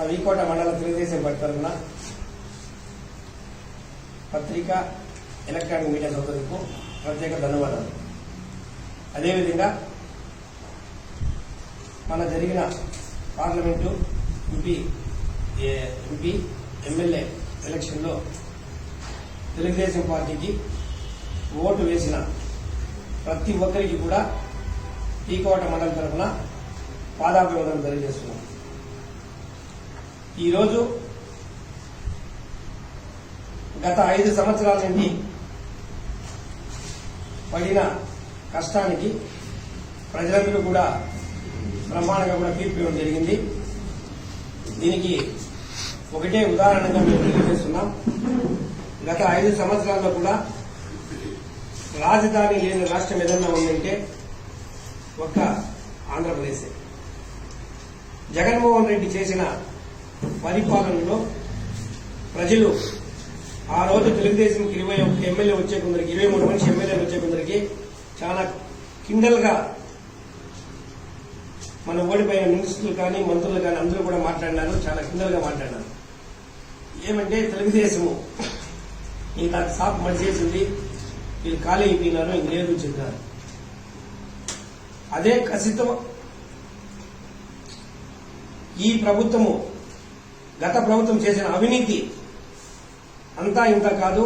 మన వీకోట మండల తెలుగుదేశం పార్టీ తరఫున పత్రిక ఎలక్ట్రానిక్ మీడియా సోదరులకు ప్రత్యేక ధన్యవాదాలు. అదేవిధంగా మన జరిగిన పార్లమెంటు ఎంపీ ఎంపీ ఎమ్మెల్యే ఎలక్షన్లో తెలుగుదేశం పార్టీకి ఓటు వేసిన ప్రతి ఒక్కరికి కూడా టీకోట మండలం తరఫున పాదాభివందనం తెలియజేస్తున్నాం. ఈరోజు గత ఐదు సంవత్సరాల నుండి పడిన కష్టానికి ప్రజలందరూ కూడా బ్రహ్మాండంగా కూడా తీర్పు ఇవ్వడం జరిగింది. దీనికి ఒకటే ఉదాహరణగా మేము తెలియజేస్తున్నాం. గత ఐదు సంవత్సరాల్లో కూడా రాజధాని లేని రాష్ట్రం ఏదన్నా ఉందంటే ఒక్క ఆంధ్రప్రదేశ్. జగన్మోహన్ రెడ్డి చేసిన పరిపాలనలో ప్రజలు ఆ రోజు తెలుగుదేశంకి ఇరవై ఒక్క ఎమ్మెల్యే వచ్చే కొందరికి ఇరవై మూడు మంది ఎమ్మెల్యేలు వచ్చే కొందరికి చాలా కిండల్గా మన ఓడిపోయిన మినిస్టర్లు కానీ మంత్రులు కానీ అందరూ కూడా మాట్లాడినారు చాలా కిందలుగా మాట్లాడినారు. ఏమంటే తెలుగుదేశము ఈ ఇంత సాప్ మడిచేసింది వీళ్ళు ఖాళీ అయిపోయినారు ఇంక లేదు చెప్పినారు. అదే కసితం ఈ ప్రభుత్వము గత ప్రభుత్వం చేసిన అవినీతి అంతా ఇంత కాదు.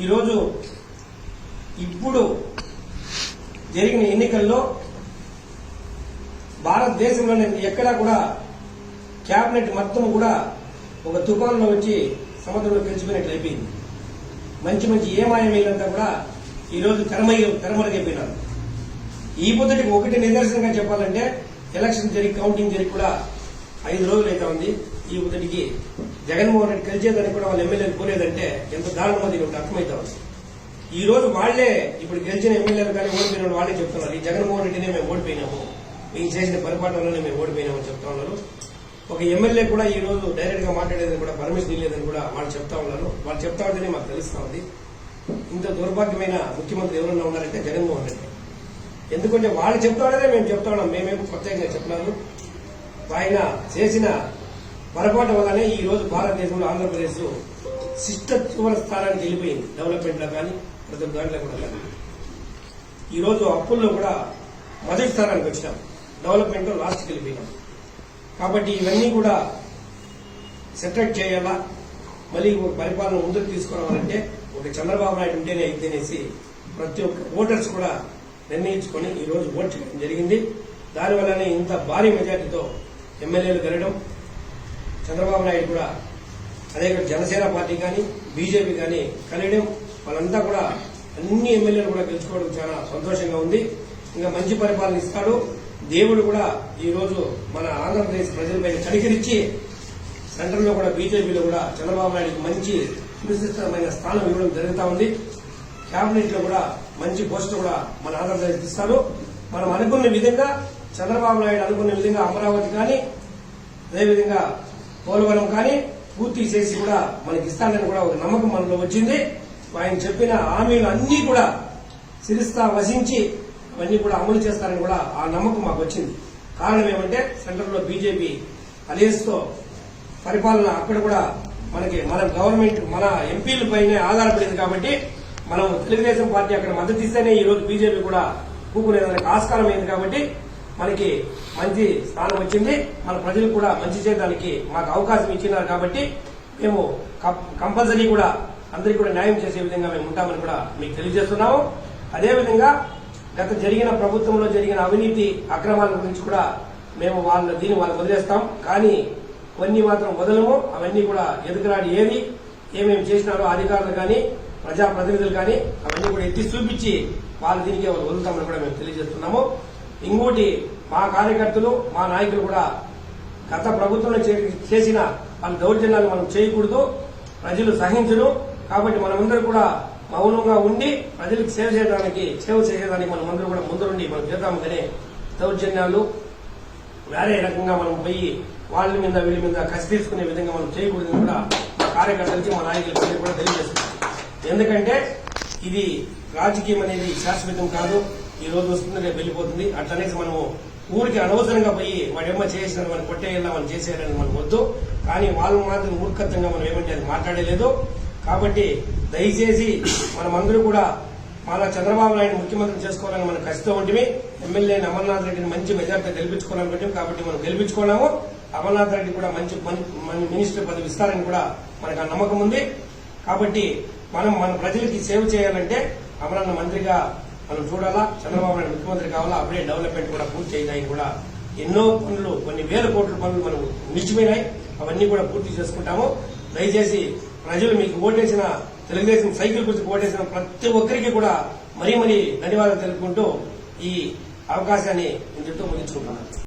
ఈరోజు ఇప్పుడు జరిగిన ఎన్నికల్లో భారతదేశంలోనే ఎక్కడా కూడా కేబినెట్ మొత్తం కూడా ఒక తుఫాన్లో వచ్చి సముద్రంలో పెంచుకున్నట్లు అయిపోయింది. మంచి మంచి ఏమాయమైనంతా కూడా ఈరోజు తెరమయ్య తెరమరుగైపోయినారు ఈ పొద్దుటికి ఒకటి నిదర్శనంగా చెప్పాలంటే ఎలక్షన్ జరిగి కౌంటింగ్ జరిగి కూడా ఐదు రోజులు అయితే ఉంది. ఈ పొద్దుటికి జగన్మోహన్ రెడ్డి కలిసేదని కూడా వాళ్ళు ఎమ్మెల్యేలు పోలేదంటే ఎంత దారుణమో దీనికి అర్థమవుతా ఈ రోజు వాళ్ళే ఇప్పుడు గెలిచిన ఎమ్మెల్యేలు కానీ ఓడిపోయిన వాళ్ళు వాళ్ళే చెప్తున్నారు. ఈ జగన్మోహన్ రెడ్డినే మేము ఓడిపోయినాము. మేము చేసిన పరిపాలనలోనే మేము ఓడిపోయినామని చెప్తా ఉన్నారు. ఒక ఎమ్మెల్యే కూడా ఈ రోజు డైరెక్ట్గా మాట్లాడేదని కూడా పర్మిషన్ ఇవ్వలేదని కూడా వాళ్ళు చెప్తా ఉన్నారు. వాళ్ళు చెప్తా ఉంటేనే మాకు తెలుస్తా ఉంది. ఇంత దౌర్భాగ్యమైన ముఖ్యమంత్రి ఎవరన్నా ఉన్నారంటే జగన్మోహన్ రెడ్డి. ఎందుకంటే వాళ్ళు చెప్తా ఉండేదే మేము చెప్తా ఉన్నాం. మేమేమో ప్రత్యేకంగా చెప్తున్నాను ఆయన చేసిన పొరపాటు వల్లనే ఈ రోజు భారతదేశంలో ఆంధ్రప్రదేశ్ శిష్ట చివరి స్థానానికి వెళ్ళిపోయింది. డెవలప్మెంట్లో కానీ ప్రతి దాంట్లో కూడా కానీ ఈ రోజు అప్పుల్లో కూడా మొదటి స్థానానికి వచ్చినాం. డెవలప్మెంట్లో లాస్ట్కి వెళ్ళిపోయినాం. కాబట్టి ఇవన్నీ కూడా సెటరేట్ చేయాలా? మళ్ళీ పరిపాలన ముందుకు తీసుకురావాలంటే ఒక చంద్రబాబు నాయుడు ఉంటేనే అయితేనేసి ప్రతి ఒక్క ఓటర్స్ కూడా నిర్ణయించుకొని ఈ రోజు చేయడం జరిగింది. దానివల్లనే ఇంత భారీ మెజార్టీతో ఎమ్మెల్యేలు గెలడం చంద్రబాబు నాయుడు కూడా అదే జనసేన పార్టీ కానీ బీజేపీ కానీ కలియడం వాళ్ళంతా కూడా అన్ని ఎమ్మెల్యేలు కూడా గెలుచుకోవడం చాలా సంతోషంగా ఉంది. ఇంకా మంచి పరిపాలన ఇస్తాడు. దేవుడు కూడా ఈ రోజు మన ఆంధ్రప్రదేశ్ ప్రజలపై కనికరించి సెంటర్లో కూడా బీజేపీలో కూడా చంద్రబాబు నాయుడుకి మంచి సునిశ్చితమైన స్థానం ఇవ్వడం జరుగుతూ ఉంది. కేబినెట్లో కూడా మంచి పోస్ట్ కూడా మన ఆంధ్రప్రదేశ్ ఇస్తారు మనం అనుకున్న విధంగా చంద్రబాబు నాయుడు అనుకున్న విధంగా అమరావతి కానీ అదేవిధంగా పోలవరం కానీ పూర్తి చేసి కూడా మనకి ఇస్తానని కూడా ఒక నమ్మకం మనలో వచ్చింది. ఆయన చెప్పిన హామీలు అన్ని కూడా సిరిస్తా వసించి అవన్నీ కూడా అమలు చేస్తారని కూడా ఆ నమ్మకం మాకు వచ్చింది. కారణం ఏమంటే సెంటర్లో బీజేపీ అలయన్స్తో పరిపాలన అక్కడ కూడా మనకి మన గవర్నమెంట్ మన ఎంపీల పైనే ఆధారపడింది కాబట్టి మనం తెలుగుదేశం పార్టీ అక్కడ మద్దతు ఇస్తేనే ఈ రోజు బీజేపీ కూడా కూకునేదానికి ఆస్కారం అయింది కాబట్టి మనకి మంచి స్థానం వచ్చింది. మన ప్రజలు కూడా మంచి చేయడానికి మాకు అవకాశం ఇచ్చినారు కాబట్టి మేము కంపల్సరీ కూడా అందరికీ కూడా న్యాయం చేసే విధంగా మేము ఉంటామని కూడా మీకు తెలియజేస్తున్నాము. అదేవిధంగా గత జరిగిన ప్రభుత్వంలో జరిగిన అవినీతి అక్రమాల గురించి కూడా మేము వాళ్ళ దీన్ని వాళ్ళకి వదిలేస్తాం. కానీ కొన్ని మాత్రం వదలము. అవన్నీ కూడా ఎదుగురాడి ఏది ఏమేమి చేసినారో అధికారులు కానీ ప్రజాప్రతినిధులు కానీ అవన్నీ కూడా ఎత్తి చూపించి వాళ్ళ దీనికి వాళ్ళు వదులుతామని కూడా మేము తెలియజేస్తున్నాము. ఇంకోటి మా కార్యకర్తలు మా నాయకులు కూడా గత ప్రభుత్వంలో చే- చేసిన వాళ్ళ దౌర్జన్యాలు మనం చేయకూడదు ప్రజలు సహించరు. కాబట్టి మనమందరూ కూడా మౌనంగా ఉండి ప్రజలకు సేవ చేయడానికి సేవ చేయడానికి మనమందరూ కూడా ముందరుండి మనం చేద్దాం కానీ దౌర్జన్యాలు వేరే రకంగా మనం పోయి వాళ్ళ మీద వీళ్ళ మీద కసి తీసుకునే విధంగా మనం చేయకూడదని కూడా మా కార్యకర్తలకి మా నాయకులకి కూడా తెలియజేస్తున్నాం ఎందుకంటే ఇది రాజకీయం అనేది శాశ్వతం కాదు. ఈ రోజు వస్తుంది రేపు వెళ్ళిపోతుంది. అట్లనేసి మనము ఊరికి అనవసరంగా పోయి వాడేమో చేసినారు మనం కొట్టేయాలా మనం చేసేయాలని మనకు వద్దు. కానీ వాళ్ళు మాత్రం మూర్ఖత్వంగా మనం ఏమంటే అది మాట్లాడలేదు. కాబట్టి దయచేసి మనమందరూ కూడా మన చంద్రబాబు నాయుడు ముఖ్యమంత్రి చేసుకోవాలని మనం కసితో ఉంటుంది ఎమ్మెల్యే అమర్నాథ్ రెడ్డిని మంచి మెజార్టీ గెలిపించుకోవాలనుకుంటాం కాబట్టి మనం గెలిపించుకున్నాము. అమర్నాథ్ రెడ్డి కూడా మంచి మినిస్టర్ పదవి ఇస్తారని కూడా మనకు ఆ నమ్మకం ఉంది. కాబట్టి మనం మన ప్రజలకి సేవ చేయాలంటే అమరన్న మంత్రిగా మనం చూడాలా చంద్రబాబు నాయుడు ముఖ్యమంత్రి కావాలా అప్పుడే డెవలప్మెంట్ కూడా పూర్తి అయినాయి కూడా. ఎన్నో పనులు కొన్ని వేల కోట్ల పనులు మనం నిలిచిపోయినాయి. అవన్నీ కూడా పూర్తి చేసుకుంటాము. దయచేసి ప్రజలు మీకు ఓటేసిన తెలుగుదేశం సైకిల్ గురించి ఓటేసిన ప్రతి ఒక్కరికి కూడా మరీ మరీ ధన్యవాదాలు తెలుపుకుంటూ ఈ అవకాశాన్ని నేను చెప్తూ ముగించుకుంటున్నాను.